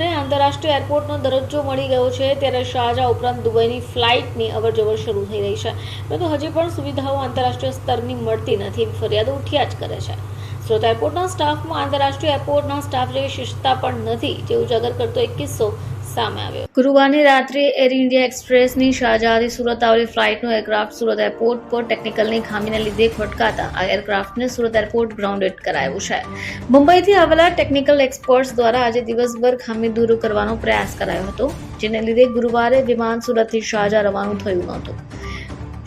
એરક્રાફ્ટને આંતરરાષ્ટ્રીય એરપોર્ટનો દરજ્જો મળી ગયો છે, ત્યારે શારજા ઉપરાંત દુબઈની ફ્લાઇટની અવરજવર શરૂ થઈ રહી છે. પરંતુ હજી પણ સુવિધાઓ આંતરરાષ્ટ્રીય સ્તરની મળતી નથી. ફરિયાદો ઉઠ્યા જ કરે છે. સુરત એરપોર્ટના સ્ટાફમાં આંતરરાષ્ટ્રીય એરપોર્ટના સ્ટાફ જેવી શિસ્તતા પણ નથી તેવું ઉજાગર કરતો એક કિસ્સો સામે આવ્યો. ગુરુવારની રાત્રે એર ઇન્ડિયા એક્સપ્રેસની શાહજહાંથી સુરત આવેલી ફ્લાઇટનો એરક્રાફ્ટ સુરત એરપોર્ટ પર ટેકનિકલની ખામીને લીધે ખોટકાતા. આ એરક્રાફ્ટને સુરત એરપોર્ટ ગ્રાઉન્ડેડ કરાયું છે. મુંબઈથી આવેલા ટેકનિકલ એક્સપર્ટ્સ દ્વારા આજે દિવસભર ખામી દૂર કરવાનો પ્રયાસ કરાયો હતો, જેને લીધે ગુરુવારે વિમાન સુરતથી શાહજહાં રવાનું થયું નહોતું.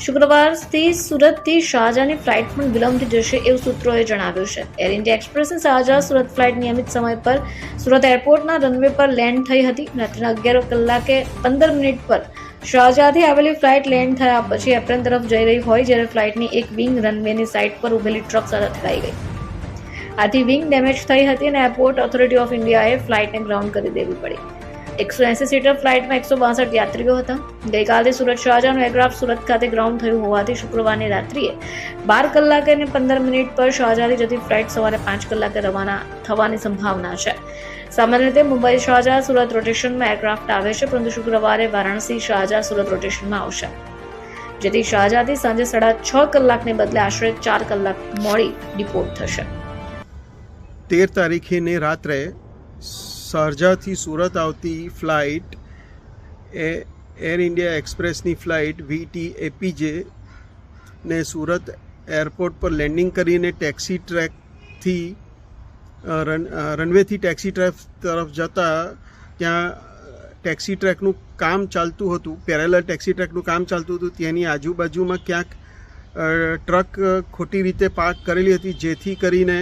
શુક્રવારથી સુરતથી શાહજહાંની ફ્લાઇટ પણ વિલંબથી જશે એવું સૂત્રોએ જણાવ્યું છે. એર ઇન્ડિયા એક્સપ્રેસની શાહજહાં સુરત ફ્લાઇટ નિયમિત સમય પર સુરત એરપોર્ટના રનવે પર લેન્ડ થઈ હતી રાત્રિના અગિયાર કલાકે પંદર મિનિટ પર શાહજહાંથી આવેલી ફ્લાઇટ લેન્ડ થયા પછી એપ્રેન તરફ જઈ રહી હોય જ્યારે ફ્લાઇટની એક વિંગ રનવેની સાઇટ પર ઉભેલી ટ્રક સાથે અથડાઈ ગઈ. આથી વિંગ ડેમેજ થઈ હતી અને એરપોર્ટ ઓથોરિટી ઓફ ઇન્ડિયાએ ફ્લાઇટને ગ્રાઉન્ડ કરી દેવી પડી. એકસો એંસી સીટર ફ્લાઇટમાં એકસો બાસઠ યાત્રીઓ હતા. ગઈકાલે સુરત શાહજહાંનું એરક્રાફ્ટ સુરત ખાતે ગ્રાઉન્ડ થયું હોવાથી શુક્રવારની રાત્રિએ બાર કલાકે અને પંદર મિનિટ પર શાહજહાંથી જતી ફ્લાઇટ સવારે પાંચ કલાકે રવાના થવાની સંભાવના છે. સામાન્ય રીતે મુંબઈ શાહજહાં સુરત રોટેશનમાં એરક્રાફ્ટ આવે છે, પરંતુ શુક્રવારે વારાણસી શાહજહાં સુરત રોટેશનમાં આવશે. જેથી શાહજહાંથી સાંજે સાડા છ કલાકને બદલે આશરે ચાર કલાક મોડી ડિપોર્ટ થશે. તેર તારીખેને રાત્રે શારજાથી સુરત આવતી ફ્લાઇટ, એ, એર ઇન્ડિયા એક્સપ્રેસની ફ્લાઇટ વીટી એપીજે ને સુરત એરપોર્ટ પર લેન્ડિંગ કરીને ટેક્સી ટ્રેકથી રન રનવેથી ટેક્સી ટ્રેક તરફ જતા ત્યાં ટેક્સી ટ્રેકનું કામ ચાલતું હતું પેરેલર ટેક્સી ટ્રેકનું કામ ચાલતું હતું તેની આજુબાજુમાં ક્યાંક ટ્રક ખોટી રીતે પાર્ક કરેલી હતી, જેથી કરીને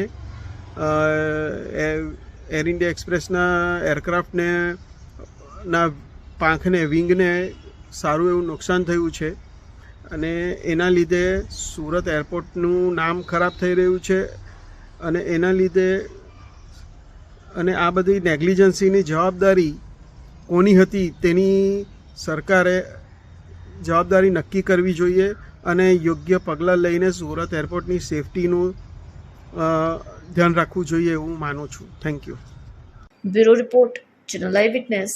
એર ઇન્ડિયા એક્સપ્રેસના એરક્રાફ્ટને, ના પાંખને, વિંગને સારું એવું નુકસાન થયું છે. અને એના લીધે સુરત એરપોર્ટનું નામ ખરાબ થઈ રહ્યું છે. અને એના લીધે અને આ બધી નેગ્લિજન્સીની જવાબદારી કોની હતી તેની સરકારે જવાબદારી નક્કી કરવી જોઈએ અને યોગ્ય પગલાં લઈને સુરત એરપોર્ટની સેફટીનું ધ્યાન રાખવું જોઈએ એવું માનું છું. Thank you bureau report channel live witness.